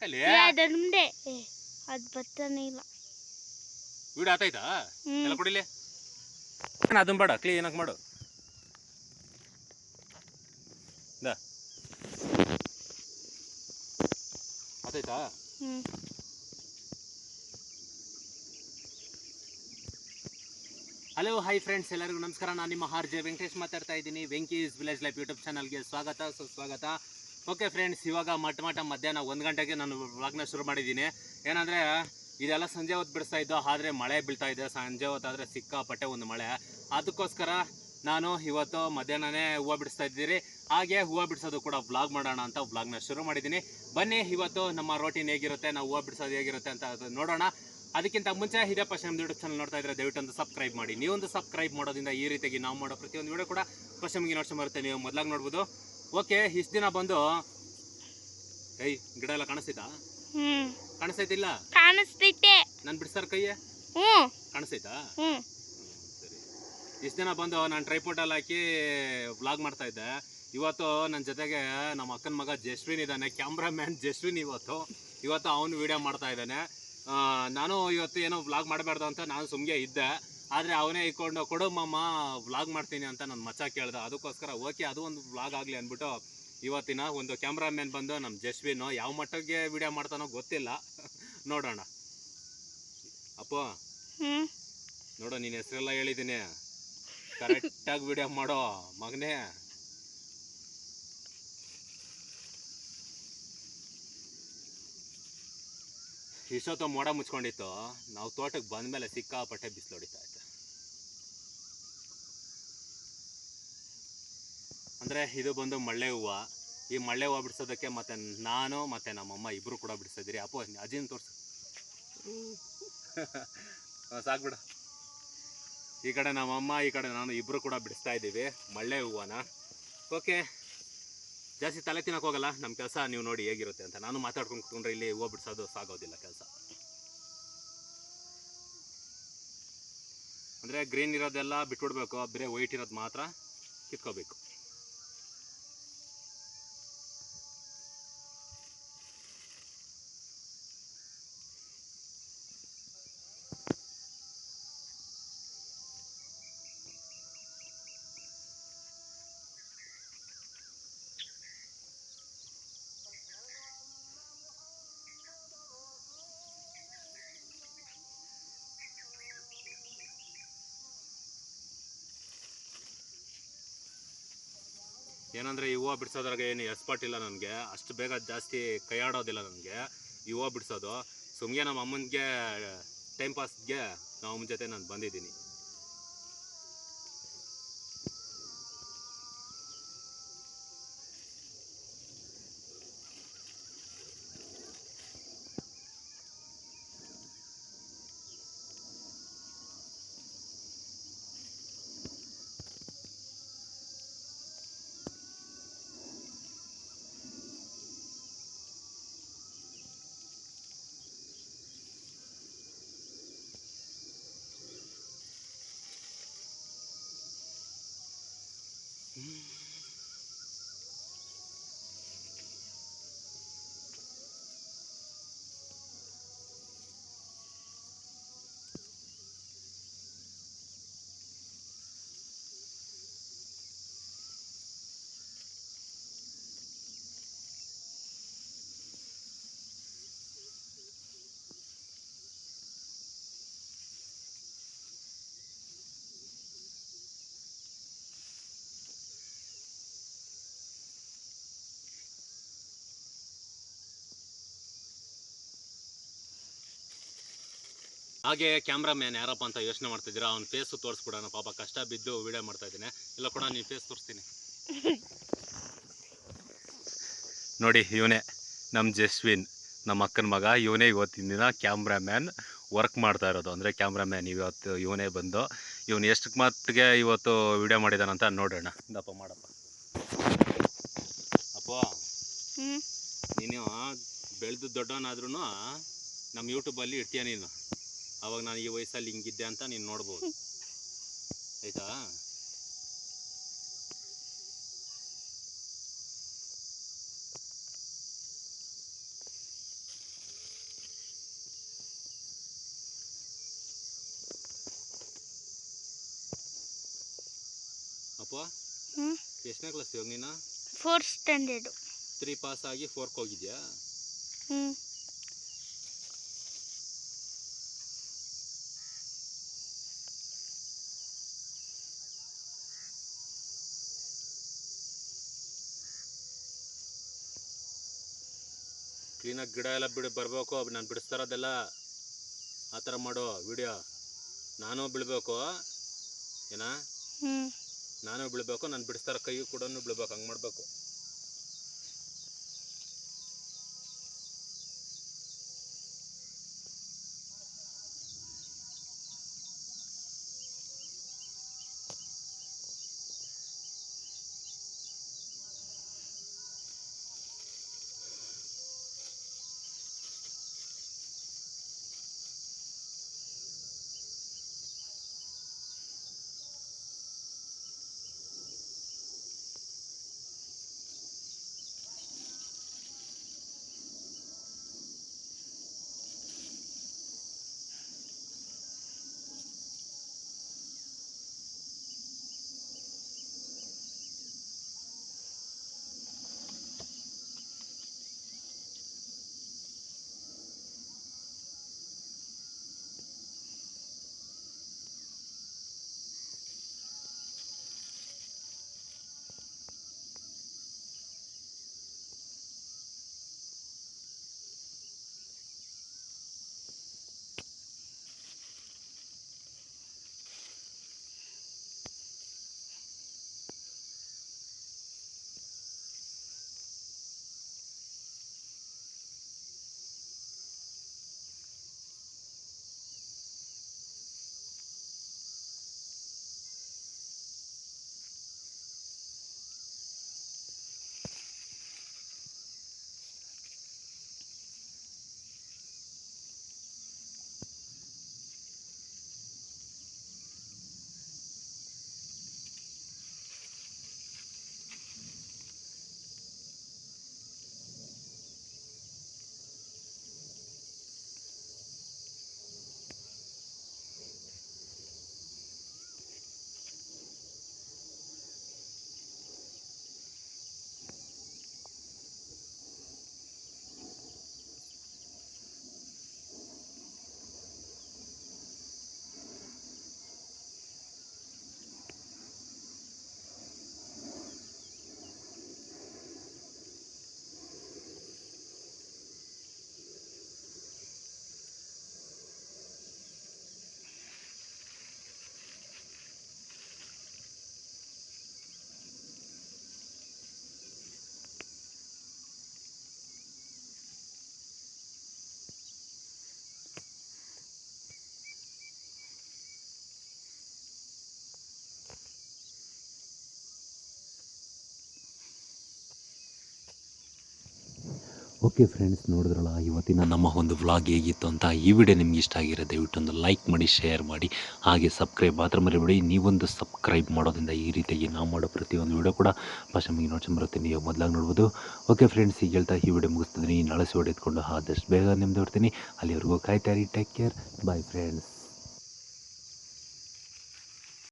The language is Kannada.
ಯಾಕಲ್ಲಿ ಅದೊಂದೇ ಅದು ಬರ್ತಾನೆ ಇಲ್ಲ. ವಿಡಿಯೋ ಆತಾಯ್ತಾ ಎಲ್ಲ ಕೊಡಿಲಿ? ಅದನ್ನ ಬೇಡ ಆಗಿ ಮಾಡು. ದಾ. ಆತಾಯ್ತಾ ಹಲೋ ಹೈ ಫ್ರೆಂಡ್ಸ್ ಎಲ್ಲರಿಗೂ ನಮಸ್ಕಾರ. ನಾನು ನಿಮ್ಮ ಆರ್ ಜೆ ವೆಂಕಟೇಶ್ ಮಾತಾಡ್ತಾ ಇದ್ದೀನಿ. ವೆಂಕೀಸ್ ವಿಲೇಜ್ ಲೈಫ್ ಯೂಟ್ಯೂಬ್ ಚಾನಲ್ಗೆ ಸ್ವಾಗತ. ಸುಸ್ವಾಗತ ಓಕೆ ಫ್ರೆಂಡ್ಸ್ ಇವಾಗ ಮಟ್ಟ ಮಟ್ಟ ಮಧ್ಯಾಹ್ನ ಒಂದು ಗಂಟೆಗೆ ನಾನು ವ್ಲಾಗ್ನ ಶುರು ಮಾಡಿದ್ದೀನಿ. ಏನಂದರೆ, ಇದೆಲ್ಲ ಸಂಜೆ ಹೊತ್ತು ಬಿಡಿಸ್ತಾ ಇದ್ದೋ, ಆದರೆ ಮಳೆ ಬೀಳ್ತಾ ಇದೆ. ಸಂಜೆ ಹೊತ್ತಾದರೆ ಸಿಕ್ಕಾಪಟ್ಟೆ ಒಂದು ಮಳೆ. ಅದಕ್ಕೋಸ್ಕರ ನಾನು ಇವತ್ತು ಮಧ್ಯಾಹ್ನನೇ ಹೂವು ಬಿಡಿಸ್ತಾ ಇದ್ದೀರಿ. ಹಾಗೆ ಹೂವು ಬಿಡಿಸೋದು ಕೂಡ ವ್ಲಾಗ್ ಮಾಡೋಣ ಅಂತ ವ್ಲಾಗ್ನ ಶುರು ಮಾಡಿದ್ದೀನಿ. ಬನ್ನಿ, ಇವತ್ತು ನಮ್ಮ ರೋಟೀನ್ ಹೇಗಿರುತ್ತೆ, ನಾವು ಹೂವು ಬಿಡಿಸೋದು ಹೇಗಿರುತ್ತೆ ಅಂತ ಅದು ನೋಡೋಣ. ಅದಕ್ಕಿಂತ ಮುಂಚೆ ಇದೇ ಫಸ್ಟ್ ಯೂಟ್ಯೂಬ್ ಚಾನಲ್ ನೋಡ್ತಾ ಇದ್ರೆ ದಯವಿಟ್ಟು ಒಂದು ಸಬ್ಸ್ಕ್ರೈಬ್ ಮಾಡಿ. ನೀವೊಂದು ಸಬ್ಸ್ಕ್ರೈಬ್ ಮಾಡೋದ್ರಿಂದ ಈ ರೀತಿಯಾಗಿ ನಾವು ಮಾಡೋ ಪ್ರತಿಯೊಂದು ವಿಡಿಯೋ ಕೂಡ ಫಸ್ಟ್ ನಮಗೆ ಬರುತ್ತೆ. ನೀವು ಮೊದಲಾಗಿ ನೋಡ್ಬೋದು. ಓಕೆ ಇಷ್ಟು ದಿನ ಬಂದು ಕೈ ಗಿಡ ಎಲ್ಲ ಕಾಣಿಸ್ತೈತಾ ಹ್ಮ್. ಕಾಣಿಸ್ತೈತಿಲ್ಲ ಕಾಣಿಸ್ತೈತೆ ನಾನು ಬಿಡ್ಸಾರ್ ಕೈಯ? ಹ್ಮ್. ಕಾಣಿಸ್ತೈತಾ ಹ್ಮ್. ಸರಿ. ಇಷ್ಟು ದಿನ ಬಂದು ನಾನು ಟ್ರೈಪೋಟಲ್ಲಿ ಹಾಕಿ ವ್ಲಾಗ್ ಮಾಡ್ತಾ ಇದ್ದೆ. ಇವತ್ತು ನನ್ನ ಜೊತೆಗೆ ನಮ್ಮ ಅಕ್ಕನ ಮಗ ಜಸ್ವಿನ್ ಇದ್ದಾನೆ ಕ್ಯಾಮ್ರಾಮ್ಯಾನ್ ಜಸ್ವಿನ್ ಇವತ್ತು. ಇವತ್ತು ಅವನು ವಿಡಿಯೋ ಮಾಡ್ತಾ ಇದ್ದಾನೆ. ನಾನು ಇವತ್ತು ಏನೋ ವ್ಲಾಗ್ ಮಾಡಬಾರ್ದು ಅಂತ ನಾನು ಸುಮ್ಗೆ ಇದ್ದೆ. ಆದರೆ ಅವನೇ ಇಕ್ಕೊಂಡು ಕೊಡು ಮಮ್ಮ ವ್ಲಾಗ್ ಮಾಡ್ತೀನಿ ಅಂತ ನನ್ನ ಮಚ್ಚ ಕೇಳ್ದ. ಅದಕ್ಕೋಸ್ಕರ ಓಕೆ ಅದು ಒಂದು ವ್ಲಾಗ್ ಆಗಲಿ ಅಂದ್ಬಿಟ್ಟು ಇವತ್ತಿನ ಒಂದು ಕ್ಯಾಮ್ರಾಮ್ಯಾನ್ ಬಂದು ನಮ್ಮ ಜಸ್ವಿನ್ ಯಾವ ಮಟ್ಟಕ್ಕೆ ವಿಡಿಯೋ ಮಾಡ್ತಾನೋ ಗೊತ್ತಿಲ್ಲ. ನೋಡೋಣ. ಅಪ್ಪ ನೋಡೋ ನೀನು ಹೆಸರೆಲ್ಲ ಹೇಳಿದ್ದೀನಿ ಕರೆಕ್ಟಾಗಿ ವಿಡಿಯೋ ಮಾಡೋ ಮಗನೇ. ಇಷ್ಟೊತ್ತು ಮೋಡ ಮುಚ್ಕೊಂಡಿತ್ತು. ನಾವು ತೋಟಕ್ಕೆ ಬಂದ ಮೇಲೆ ಸಿಕ್ಕಾಪಟ್ಟೆ ಬಿಸಿಲು ಹೊಡಿತಾ ಇತ್ತು. ಅಂದರೆ ಇದು ಬಂದು ಮಳ್ಳೆ ಹೂವು. ಈ ಮಳ್ಳೆ ಹೂವು ಬಿಡಿಸೋದಕ್ಕೆ ಮತ್ತೆ ನಾನು ಮತ್ತೆ ನಮ್ಮಮ್ಮ ಇಬ್ಬರು ಕೂಡ ಬಿಡಿಸಿದ್ರಿ ಅಪ್ಪೋ ಅಜಿನ್ ತೋರಿಸು. ಸಾಕ್ಬಿಡ. ಈ ಕಡೆ ನಮ್ಮಮ್ಮ ಈ ಕಡೆ ನಾನು ಇಬ್ಬರು ಕೂಡ ಬಿಡಿಸ್ತಾ ಇದ್ದೀವಿ ಮಳ್ಳೆ ಹೂವನ. ಓಕೆ ಜಾಸ್ತಿ ತಲೆ ತಿನ್ನಕ್ಕೆ ಹೋಗಲ್ಲ ನಮ್ಮ ಕೆಲಸ ನೀವು ನೋಡಿ ಹೇಗಿರುತ್ತೆ ಅಂತ. ನಾನು ಮಾತಾಡ್ಕೊಂಡು ಕುತ್ಕೊಂಡ್ರೆ ಇಲ್ಲಿ ಹೂವು ಬಿಡಿಸೋದು ಸಾಗೋದಿಲ್ಲ ಕೆಲಸ. ಅಂದರೆ ಗ್ರೀನ್ ಇರೋದೆಲ್ಲ ಬಿಟ್ಬಿಡ್ಬೇಕು, ಬರೀ ವೈಟ್ ಇರೋದು ಮಾತ್ರ ಕಿತ್ಕೋಬೇಕು. ಏನಂದರೆ ಈ ಹೂವು ಬಿಡಿಸೋದ್ರಾಗ ಏನು ಎಕ್ಸ್ಪರ್ಟ್ ಇಲ್ಲ ನನಗೆ. ಅಷ್ಟು ಬೇಗ ಜಾಸ್ತಿ ಕೈಯಾಡೋದಿಲ್ಲ ನನಗೆ ಈ ಹೂವು ಬಿಡಿಸೋದು. ಸುಮ್ಮನೆ ನಮ್ಮ ಅಮ್ಮನಿಗೆ ಟೈಮ್ ಪಾಸ್ಗೆ ನಮ್ಮ ಜೊತೆ ನಾನು ಬಂದಿದ್ದೀನಿ. Mm-hmm. ಹಾಗೆ ಕ್ಯಾಮ್ರಾಮ್ಯಾನ್ ಯಾರಪ್ಪ ಅಂತ ಯೋಚನೆ ಮಾಡ್ತಾ ಮಾಡ್ತಿದ್ದೀರಾ? ಅವ್ನ ಫೇಸು ತೋರಿಸ್ಬಿಡೋಣ. ಪಾಪ ಕಷ್ಟ ಬಿದ್ದು ವಿಡಿಯೋ ಮಾಡ್ತಾ ಇದ್ದೀನಿ. ಇಲ್ಲ ಕೂಡ ನೀನು ಫೇಸ್ ತೋರಿಸ್ತೀನಿ. ನೋಡಿ ಇವನೇ ನಮ್ಮ ಜಸ್ವಿನ್. ನಮ್ಮ ಅಕ್ಕನ ಮಗ. ಇವನೇ ಇವತ್ತಿನ ದಿನ ಕ್ಯಾಮ್ರಾಮ್ಯಾನ್ ವರ್ಕ್ ಮಾಡ್ತಾ ಇರೋದು. ಅಂದರೆ ಕ್ಯಾಮ್ರಾಮ್ಯಾನ್ ಇವತ್ತು ಇವನೇ ಬಂದು ಇವನು ಎಷ್ಟು ಮಟ್ಟಿಗೆ ಇವತ್ತು ವಿಡಿಯೋ ಮಾಡಿದಾನಂತ ನೋಡೋಣ. ದಪ್ಪ ಮಾಡಪ್ಪ. ಅಪ್ಪ ಹ್ಮ್. ನೀನು ಬೆಳೆದು ದೊಡ್ಡವನಾದ್ರೂ ನಮ್ಮ ಯೂಟ್ಯೂಬಲ್ಲಿ ಇರ್ತೀಯ ನೀನು. ಅವಾಗ ನಾನು ಈ ವಯಸ್ಸಲ್ಲಿ ಹಿಂಗಿದ್ದೆ ಅಂತ ನೀನು ನೋಡ್ಬೋದು. ಆಯ್ತಾ? ಅಪ್ಪ ಎಷ್ಟನೇ ಕ್ಲಾಸ್ ಇವಾಗ ನೀನು? ಫೋರ್ತ್ ಸ್ಟ್ಯಾಂಡರ್ಡು ತ್ರೀ ಪಾಸ್ ಆಗಿ ಫೋರ್ಕ್ ಹೋಗಿದ್ಯಾ? ಹ್ಞೂ ಕ್ಲೀನಾಗಿ ಗಿಡ ಎಲ್ಲ ಬಿಡ ಬರಬೇಕು. ನಾನು ಬಿಡಿಸ್ತಾರದೆಲ್ಲ ಆ ಥರ ಮಾಡೋ ವಿಡಿಯೋ. ನಾನು ಬೀಳ್ಬೇಕು ಏನ? ನಾನು ಬೀಳ್ಬೇಕು ನಾನು ಬಿಡಿಸ್ತಾರ ಕೈ ಕೂಡ ಬೀಳ್ಬೇಕು ಹಂಗೆ ಮಾಡಬೇಕು. ಓಕೆ ಫ್ರೆಂಡ್ಸ್ ನೋಡಿದ್ರಲ್ಲ, ಇವತ್ತಿನ ನಮ್ಮ ಒಂದು ವ್ಲಾಗ್ ಹೇಗಿತ್ತು ಅಂತ ಈ ವಿಡಿಯೋ ನಿಮ್ಗೆ ಇಷ್ಟ ಆಗಿರೋ ದಯವಿಟ್ಟು ಒಂದು ಲೈಕ್ ಮಾಡಿ ಶೇರ್ ಮಾಡಿ, ಹಾಗೆ ಸಬ್ಸ್ಕ್ರೈಬ್ ಮಾತ್ರ ಮರಿಬೇಡಿ. ನೀವೊಂದು ಸಬ್ಸ್ಕ್ರೈಬ್ ಮಾಡೋದ್ರಿಂದ ಈ ರೀತಿಯಾಗಿ ನಾವು ಮಾಡೋ ಪ್ರತಿಯೊಂದು ವಿಡಿಯೋ ಕೂಡ ಫಸ್ಟ್ ನಮಗೆ ಬರುತ್ತೆ ನೀವು ಮೊದಲಾಗಿ ನೋಡ್ಬೋದು. ಓಕೆ ಫ್ರೆಂಡ್ಸ್ ಈಗ ಹೇಳ್ತಾ ಈ ವಿಡಿಯೋ ಮುಗಿಸ್ತಿದ್ದೀನಿ. ನಾಳೆ ಹೊಡೆದುಕೊಂಡು ಆದಷ್ಟು ಬೇಗ ನಿಮ್ದು ಹೊಡ್ತೀನಿ ಅಲ್ಲಿವರೆಗೂ ಕಾಯ್ತಾರಿ ಟೇಕ್ ಕೇರ್ ಬಾಯ್ ಫ್ರೆಂಡ್ಸ್